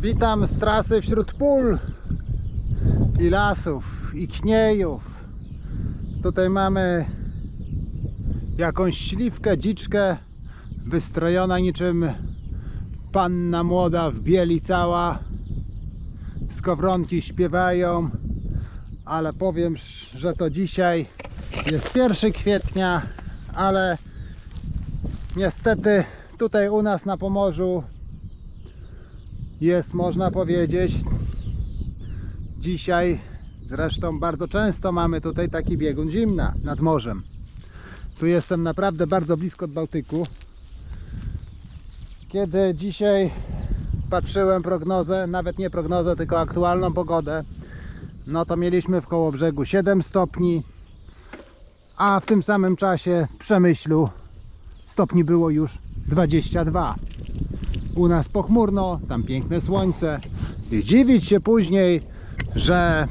Witam z trasy wśród pól i lasów i kniejów. Tutaj mamy jakąś śliwkę, dziczkę wystrojona niczym panna młoda w bieli cała. Skowronki śpiewają, ale powiem, że to dzisiaj jest 1 kwietnia, ale niestety tutaj u nas na Pomorzu jest, można powiedzieć, dzisiaj zresztą bardzo często mamy tutaj taki biegun zimna nad morzem. Tu jestem naprawdę bardzo blisko od Bałtyku. Kiedy dzisiaj patrzyłem prognozę, nawet nie prognozę, tylko aktualną pogodę, no to mieliśmy w koło brzegu 7 stopni, a w tym samym czasie w Przemyślu stopni było już 22. U nas pochmurno, tam piękne słońce i dziwić się później, że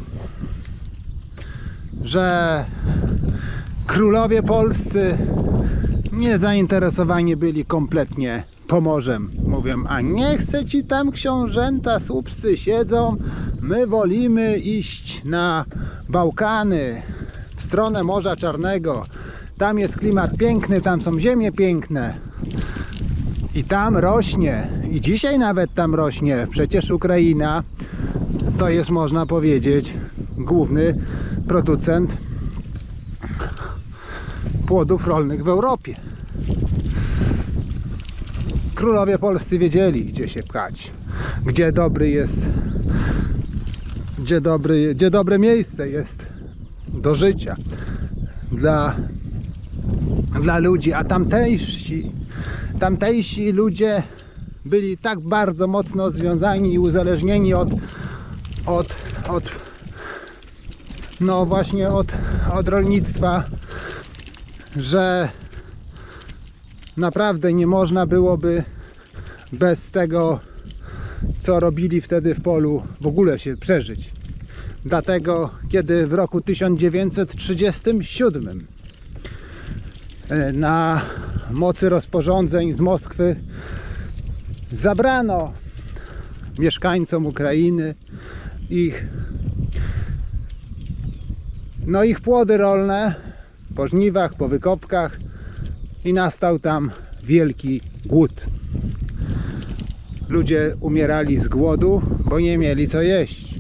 że królowie polscy nie zainteresowani byli kompletnie Pomorzem. Mówią, a nie chce ci tam książęta słupscy siedzą, my wolimy iść na Bałkany, w stronę Morza Czarnego. Tam jest klimat piękny, tam są ziemie piękne. I tam rośnie, i dzisiaj nawet tam rośnie. Przecież Ukraina to jest, można powiedzieć, główny producent płodów rolnych w Europie. Królowie polscy wiedzieli, gdzie się pchać, gdzie dobry jest, gdzie, dobry, gdzie dobre miejsce jest do życia dla, dla ludzi, a tamtejsi, tamtejsi ludzie byli tak bardzo mocno związani i uzależnieni od, od, od no właśnie od, od rolnictwa, że naprawdę nie można byłoby bez tego, co robili wtedy w polu, w ogóle się przeżyć. Dlatego, kiedy w roku 1937 e, na mocy rozporządzeń z Moskwy zabrano mieszkańcom Ukrainy ich no ich płody rolne po żniwach, po wykopkach i nastał tam wielki głód. Ludzie umierali z głodu, bo nie mieli co jeść.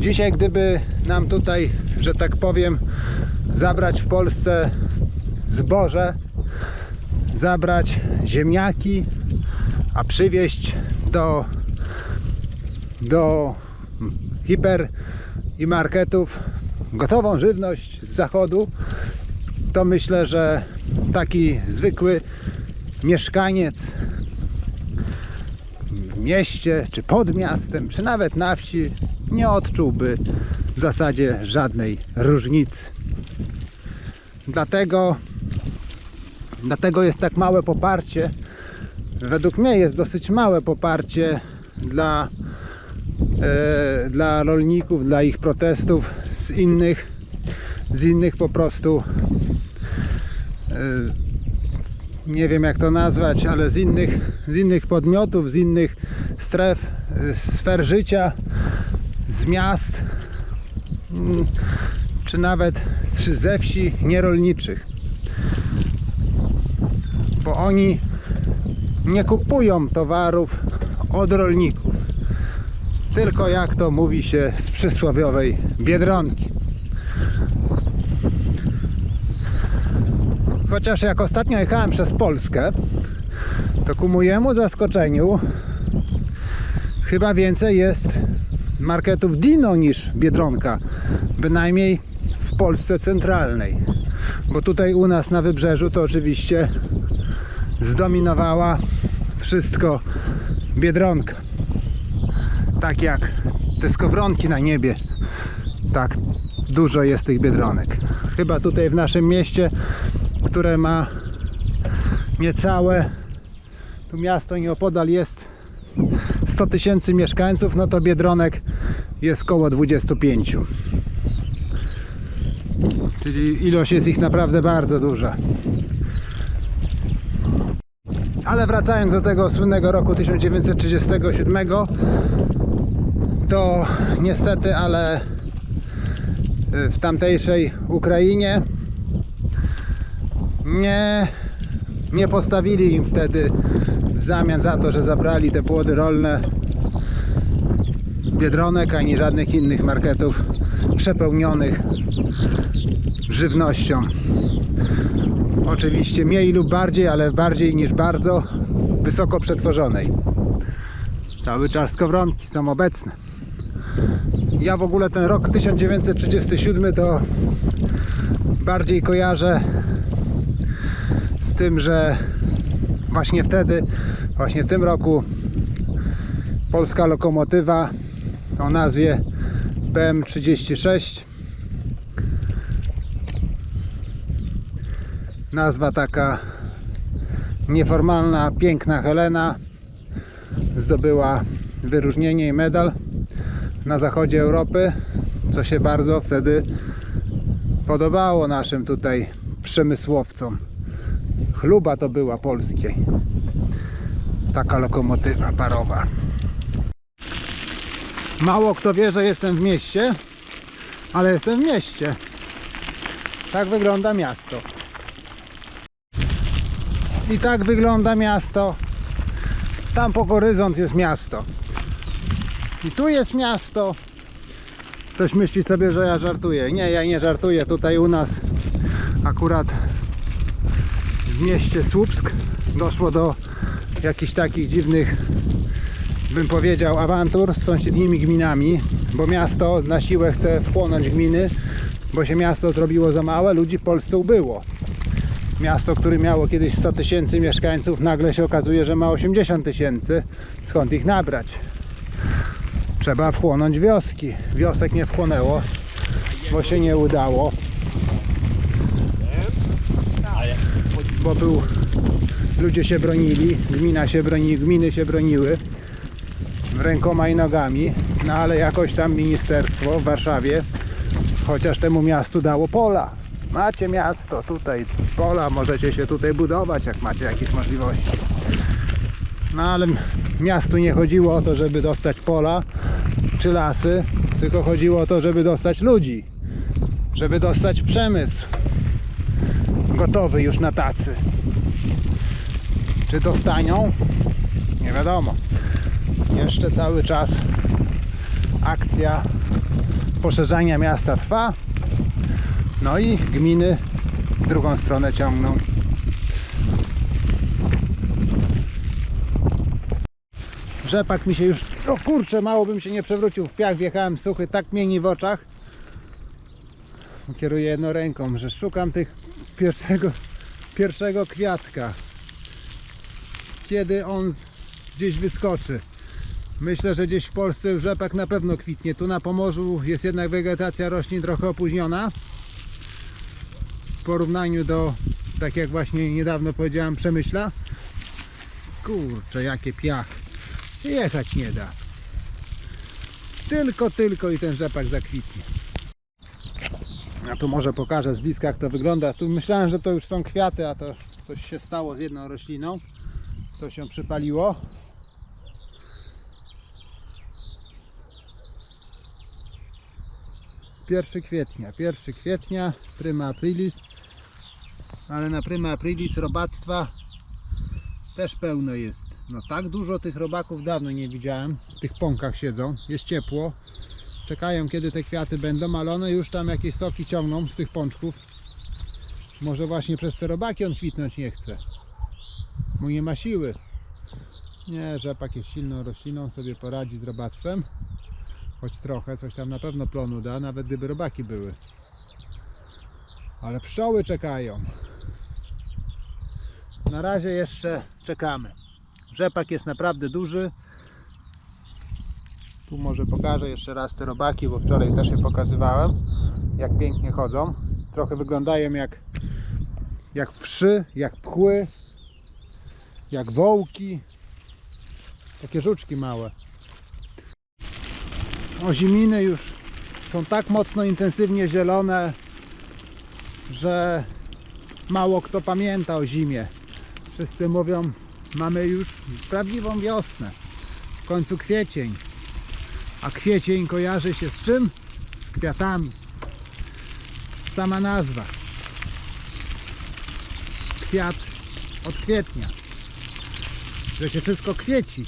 Dzisiaj, gdyby nam tutaj, że tak powiem, zabrać w Polsce zboże, zabrać ziemniaki, a przywieźć do, do hiper i marketów gotową żywność z zachodu, to myślę, że taki zwykły mieszkaniec w mieście, czy pod miastem, czy nawet na wsi nie odczułby w zasadzie żadnej różnicy. Dlatego, dlatego jest tak małe poparcie. Według mnie jest dosyć małe poparcie dla, e, dla rolników, dla ich protestów z innych, z innych po prostu e, nie wiem jak to nazwać, ale z innych, z innych podmiotów, z innych stref, e, sfer życia, z miast, mm, czy nawet ze wsi nierolniczych. Oni nie kupują towarów od rolników, tylko jak to mówi się z przysłowiowej biedronki. Chociaż jak ostatnio jechałem przez Polskę, to ku mojemu zaskoczeniu chyba więcej jest marketów Dino niż Biedronka. Bynajmniej w Polsce centralnej. Bo tutaj u nas na wybrzeżu to oczywiście zdominowała wszystko Biedronka. Tak jak te skowronki na niebie, tak dużo jest tych Biedronek. Chyba tutaj w naszym mieście, które ma niecałe, tu miasto nieopodal jest 100 tysięcy mieszkańców, no to Biedronek jest koło 25. Czyli ilość jest ich naprawdę bardzo duża. Ale wracając do tego słynnego roku 1937, to niestety, ale w tamtejszej Ukrainie nie, nie postawili im wtedy w zamian za to, że zabrali te płody rolne Biedronek, ani żadnych innych marketów przepełnionych żywnością. Oczywiście mniej lub bardziej, ale bardziej niż bardzo wysoko przetworzonej. Cały czas skowronki są obecne. Ja w ogóle ten rok 1937 to bardziej kojarzę z tym, że właśnie wtedy, właśnie w tym roku polska lokomotywa o nazwie PM36 nazwa taka nieformalna, piękna Helena zdobyła wyróżnienie i medal na zachodzie Europy, co się bardzo wtedy podobało naszym tutaj przemysłowcom. Chluba to była polskiej. Taka lokomotywa parowa. Mało kto wie, że jestem w mieście, ale jestem w mieście. Tak wygląda miasto. I tak wygląda miasto. Tam po horyzont jest miasto. I tu jest miasto. Ktoś myśli sobie, że ja żartuję. Nie, ja nie żartuję. Tutaj u nas akurat w mieście Słupsk doszło do jakichś takich dziwnych bym powiedział awantur z sąsiednimi gminami, bo miasto na siłę chce wchłonąć gminy, bo się miasto zrobiło za małe, ludzi w Polsce ubyło. Miasto, które miało kiedyś 100 tysięcy mieszkańców, nagle się okazuje, że ma 80 tysięcy. Skąd ich nabrać? Trzeba wchłonąć wioski. Wiosek nie wchłonęło, bo się nie udało. Bo był ludzie się bronili, gmina się broni, gminy się broniły rękoma i nogami, no ale jakoś tam ministerstwo w Warszawie chociaż temu miastu dało pola. Macie miasto tutaj, pola, możecie się tutaj budować, jak macie jakieś możliwości. No ale miastu nie chodziło o to, żeby dostać pola czy lasy, tylko chodziło o to, żeby dostać ludzi, żeby dostać przemysł gotowy już na tacy. Czy dostanią? Nie wiadomo. Jeszcze cały czas akcja poszerzania miasta trwa. No i gminy w drugą stronę ciągną. Rzepak mi się już, o kurczę, mało bym się nie przewrócił w piach, wjechałem suchy, tak mieni w oczach. Kieruję jedną ręką, że szukam tych pierwszego, pierwszego kwiatka. Kiedy on gdzieś wyskoczy. Myślę, że gdzieś w Polsce rzepak na pewno kwitnie. Tu na Pomorzu jest jednak wegetacja roślin trochę opóźniona. Porównaniu do, tak jak właśnie niedawno powiedziałem, Przemyśla. Kurczę, jakie piach. Jechać nie da. Tylko, tylko i ten rzepak zakwitnie. A tu może pokażę z bliska jak to wygląda. Tu myślałem, że to już są kwiaty, a to coś się stało z jedną rośliną. To się przypaliło. Pierwszy kwietnia, 1 kwietnia, prima aprilis, ale na prima aprilis robactwa też pełno jest. No tak dużo tych robaków dawno nie widziałem. W tych pąkach siedzą, jest ciepło. Czekają kiedy te kwiaty będą, ale one już tam jakieś soki ciągną z tych pączków. Może właśnie przez te robaki on kwitnąć nie chce. Bo nie ma siły. Nie, rzepak jest silną rośliną, sobie poradzi z robactwem. Choć trochę, coś tam na pewno plonu da, nawet gdyby robaki były. Ale pszczoły czekają. Na razie jeszcze czekamy. Rzepak jest naprawdę duży. Tu może pokażę jeszcze raz te robaki, bo wczoraj też je pokazywałem. Jak pięknie chodzą. Trochę wyglądają jak, jak wszy, jak pchły, jak wołki. Takie żuczki małe. Oziminy już są tak mocno intensywnie zielone, że mało kto pamięta o zimie. Wszyscy mówią mamy już prawdziwą wiosnę. W końcu kwiecień. A kwiecień kojarzy się z czym? Z kwiatami. Sama nazwa. Kwiat od kwietnia. Że się wszystko kwieci.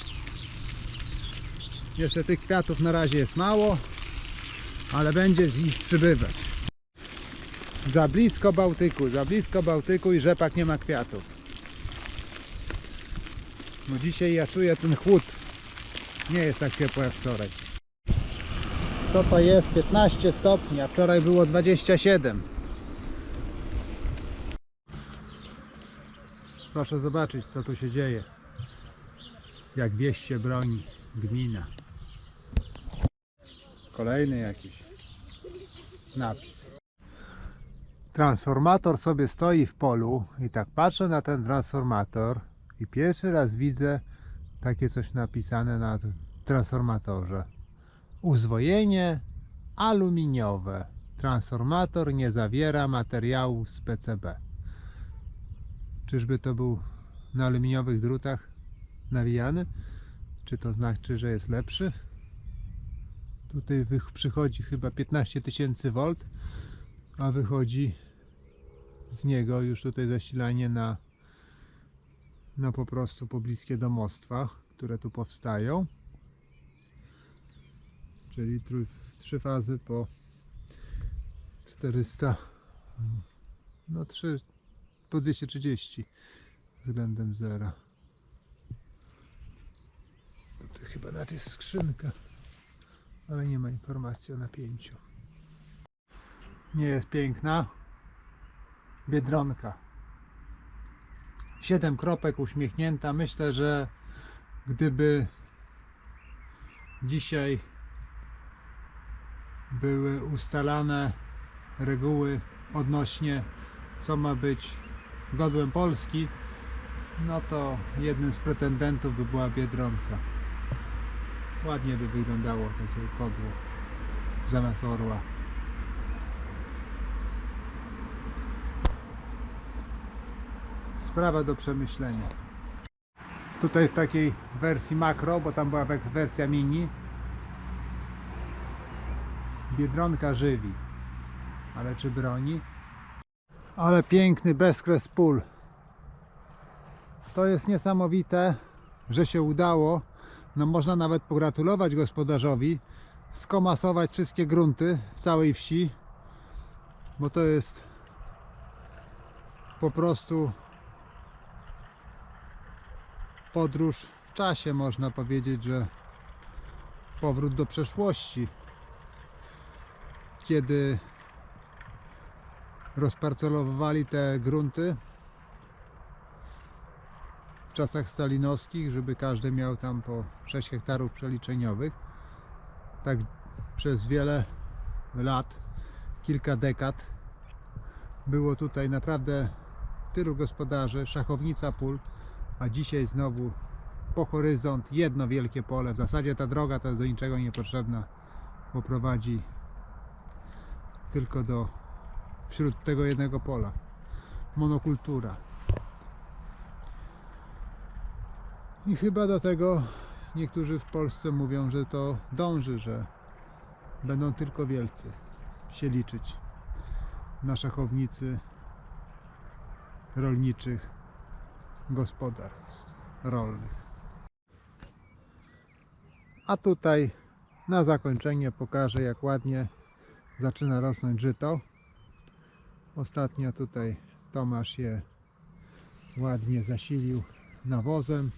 Jeszcze tych kwiatów na razie jest mało, ale będzie z nich przybywać. Za blisko Bałtyku, za blisko Bałtyku i rzepak nie ma kwiatów. No dzisiaj ja czuję ten chłód. Nie jest tak ciepło jak wczoraj. Co to jest? 15 stopni, a wczoraj było 27. Proszę zobaczyć co tu się dzieje. Jak wieś się broni gmina. Kolejny jakiś napis. Transformator sobie stoi w polu i tak patrzę na ten transformator i pierwszy raz widzę takie coś napisane na transformatorze. Uzwojenie aluminiowe. Transformator nie zawiera materiałów z PCB. Czyżby to był na aluminiowych drutach nawijany? Czy to znaczy, że jest lepszy? Tutaj przychodzi chyba 15 tysięcy V, a wychodzi z niego już tutaj zasilanie na, na po prostu pobliskie domostwa, które tu powstają. Czyli trój, trzy fazy po 400, no 3 po 230 względem zera. Tutaj chyba nawet jest skrzynka, ale nie ma informacji o napięciu. Nie jest piękna? Biedronka. Siedem kropek uśmiechnięta. Myślę, że gdyby dzisiaj były ustalane reguły odnośnie co ma być godłem Polski, no to jednym z pretendentów by była Biedronka. Ładnie by wyglądało takie kodło zamiast orła. Sprawa do przemyślenia. Tutaj w takiej wersji makro, bo tam była wersja mini. Biedronka żywi. Ale czy broni? Ale piękny bezkres pól. To jest niesamowite, że się udało. No można nawet pogratulować gospodarzowi. Skomasować wszystkie grunty w całej wsi. Bo to jest po prostu podróż w czasie, można powiedzieć, że powrót do przeszłości, kiedy rozparcelowywali te grunty w czasach stalinowskich, żeby każdy miał tam po 6 hektarów przeliczeniowych. Tak przez wiele lat, kilka dekad było tutaj naprawdę tylu gospodarzy, szachownica pól, a dzisiaj znowu po horyzont jedno wielkie pole. W zasadzie ta droga to jest do niczego niepotrzebna, bo prowadzi tylko do wśród tego jednego pola. Monokultura. I chyba do tego niektórzy w Polsce mówią, że to dąży, że będą tylko wielcy się liczyć na szachownicy rolniczych gospodarstw rolnych. A tutaj na zakończenie pokażę jak ładnie zaczyna rosnąć żyto. Ostatnio tutaj Tomasz je ładnie zasilił nawozem.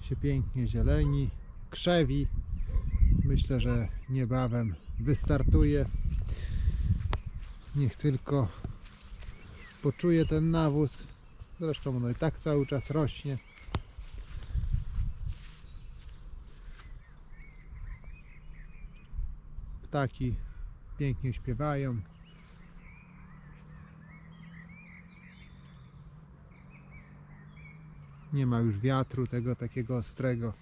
Się pięknie zieleni, krzewi. Myślę, że niebawem wystartuje. Niech tylko poczuje ten nawóz. Zresztą ono i tak cały czas rośnie. Ptaki pięknie śpiewają. Nie ma już wiatru tego takiego ostrego,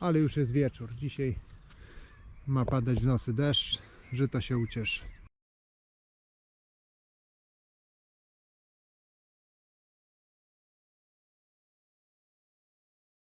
ale już jest wieczór. Dzisiaj ma padać w nocy deszcz, że to się ucieszy.